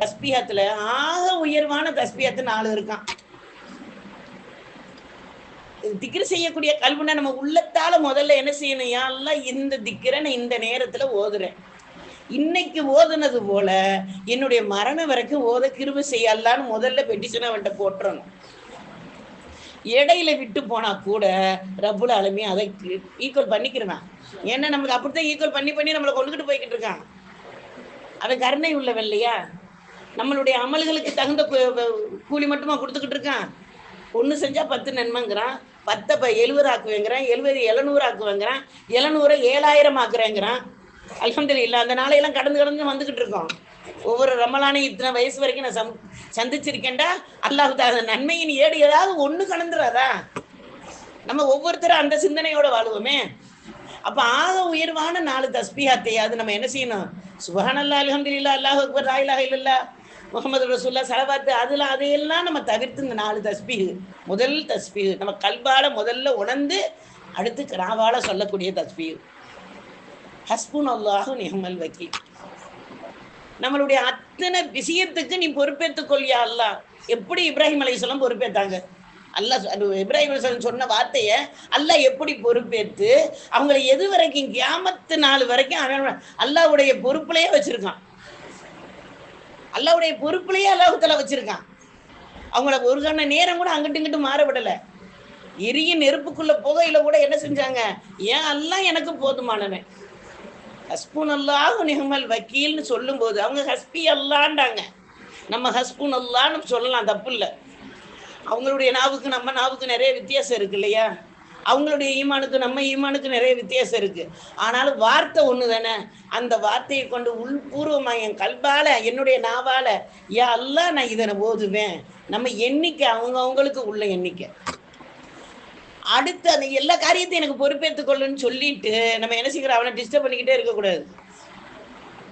தஸ்பியத்துல ஆக உயர்வான தஸ்பியத்து நாலு இருக்கான். திக்ரு செய்யக்கூடிய கல்வினா நம்ம உள்ளத்தால முதல்ல என்ன செய்யணும்? யாரெல்லாம் இந்த திக்கிரை நான் இந்த நேரத்துல ஓதுறேன். இன்னைக்கு ஓதுனது போல என்னுடைய மரணம் வரைக்கும் ஓத கிருப செய்யலான்னு முதல்ல பெட்டிஷனை அவன்கிட்ட போட்டுறணும். இடையில விட்டு போனா கூட ரப்புல அலமி அதை ஈக்குவல் பண்ணிக்கிறவன் ஏன்னா நமக்கு அப்படித்தான் ஈக்குவல் பண்ணி பண்ணி நம்மளை கொண்டுகிட்டு போய்கிட்டு இருக்கான். அவன் கருணை உள்ளவன் இல்லையா? நம்மளுடைய அமல்களுக்கு தகுந்த கூலி மட்டுமா கொடுத்துக்கிட்டு இருக்கான். ஒன்று செஞ்சால் பத்து நன்மைங்கிறான். பத்தை இப்போ எழுபது ஆக்குவேங்கிறான். எழுபது எழுநூறு ஆக்குவேங்கிறான். எழுநூறை ஏழாயிரம் ஆக்குறேங்கிறான். அலமது இல்லை அந்த நாளையெல்லாம் கடந்து கடந்து வந்துக்கிட்டு இருக்கோம். ஒவ்வொரு ரமலானையும் இத்தனை வயசு வரைக்கும் நான் சம் சந்திச்சிருக்கேன்டா. அல்லாஹு அந்த நன்மையின் ஏடு ஏதாவது ஒன்று கலந்துறாதா நம்ம ஒவ்வொருத்தரும் அந்த சிந்தனையோட வாழுவோமே. அப்ப ஆக உயர்வான நாலு தஸ்பிஹாத்தையாவது நம்ம என்ன செய்யணும்? சுபஹானல்லா அலமதுல்லா அல்லாஹ் அக்பர் ராயிலாக இல்லல்லா. முகமது ரசூல்லா செலவாத்து அதில் அதையெல்லாம் நம்ம தவிர்த்து இந்த நாலு தஸ்பீகு முதல் தஸ்பீகு நம்ம கல்வால முதல்ல உணர்ந்து அடுத்து கிராவால சொல்லக்கூடிய தஸ்பீகு ஹஸ்புன் அல்லாஹு நிஹமல் வக்கீல். நம்மளுடைய அத்தனை விஷயத்துக்கு நீ பொறுப்பேற்றுக் கொள்ளியா அல்லா எப்படி இப்ராஹிம் அலைஹிஸ்ஸலாம் பொறுப்பேற்றாங்க அல்லாஹ் சொ- இப்ராஹிம் அலைஹிஸ்ஸலாம் சொன்ன வார்த்தையை அல்லாஹ் எப்படி பொறுப்பேற்று அவங்களை எது வரைக்கும் கியாமத்து நாள் வரைக்கும் அவன் அல்லாஹ்வுடைய பொறுப்புலயே வச்சிருக்கான். அல்லாவுடைய பொறுப்புலயே அல்லாஹுத்தலா வச்சிருக்கான். அவங்கள ஒரு கண்ண நேரம் கூட அங்கிட்டு இங்கிட்டு மாற எரிய நெருப்புக்குள்ள புகையில கூட என்ன செஞ்சாங்க? ஏன் எல்லாம் எனக்கு போதுமானவன்? ஹஸ்பூன் அல்லாஹ் நிகமல் வக்கீல்னு சொல்லும்போது அவங்க ஹஸ்பி அல்லாண்டாங்க நம்ம ஹஸ்பூன் அல்லான்னு சொல்லலாம் தப்பு இல்லை. அவங்களுடைய நாவுக்கு நம்ம நாவுக்கு நிறைய வித்தியாசம் இருக்கு இல்லையா? அவங்களுடைய ஈமானுக்கு நம்ம ஈமானுக்கு நிறைய வித்தியாசம் இருக்கு. ஆனாலும் வார்த்தை ஒன்று தானே அந்த வார்த்தையை கொண்டு உள்பூர்வமாக என் கல்பால என்னுடைய நாவால யா எல்லாம் நான் இதை ஓதுவேன். நம்ம எண்ணிக்கை அவங்க அவங்களுக்கு உள்ள எண்ணிக்கை. அடுத்து அந்த எல்லா காரியத்தையும் எனக்கு பொறுப்பேற்றுக் கொள்ளுன்னு சொல்லிட்டு நம்ம என்ன செய்கிறோம் அவனை டிஸ்டர்ப் பண்ணிக்கிட்டே இருக்கக்கூடாது.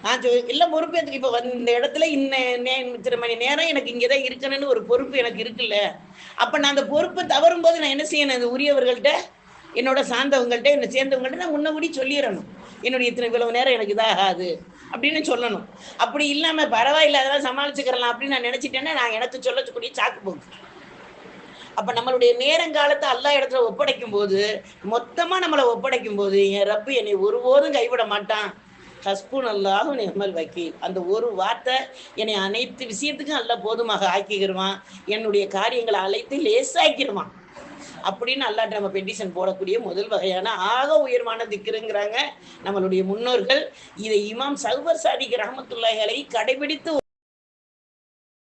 நான் இல்லை பொறுப்பு பொறுப்பேற்றுக்கு இப்போ இந்த இடத்துல இன்ன இத்தனை மணி நேரம் எனக்கு இங்கே தான் இருக்கணும்னு ஒரு பொறுப்பு எனக்கு இருக்குல்ல. அப்போ நான் அந்த பொறுப்பை தவறும் போது நான் என்ன செய்யணும்? அந்த உரியவர்கள்ட்ட என்னோட சார்ந்தவங்கள்ட்ட என்னை சேர்ந்தவங்கள்ட்ட நான் முன்னபடி சொல்லிடணும். என்னுடைய இத்தனை இவ்வளவு நேரம் எனக்கு இதாகாது அப்படின்னு சொல்லணும். அப்படி இல்லாமல் பரவாயில்ல அதெல்லாம் சமாளிச்சுக்கிறலாம் அப்படின்னு நான் நினச்சிட்டேன்னா நான் எனக்கு சொல்லக்கூடிய சாக்கு போக்கு. அப்ப நம்மளுடைய நேரங்காலத்தை அல்லா இடத்துல ஒப்படைக்கும் போது மொத்தமா நம்மளை ஒப்படைக்கும் போது என் ரப்பு என்னை ஒருபோதும் கைவிட மாட்டான். ஹஸ்பூன் அல்லாஹும் எம்எல் வக்கீல். அந்த ஒரு வார்த்தை என்னை அனைத்து விஷயத்துக்கும் அல்ல போதுமாக ஆக்கிக்கிடுவான் என்னுடைய காரியங்களை அழைத்து லேசாக்கிடுவான் அப்படின்னு அல்லாட்ட நம்ம பெட்டிஷன் போடக்கூடிய முதல் வகையான ஆக உயர்வான திக்குறங்கிறாங்க நம்மளுடைய முன்னோர்கள். இதை இமாம் சல்வர் சாதிக் ரஹமத்துல்லாஹி கடைபிடித்து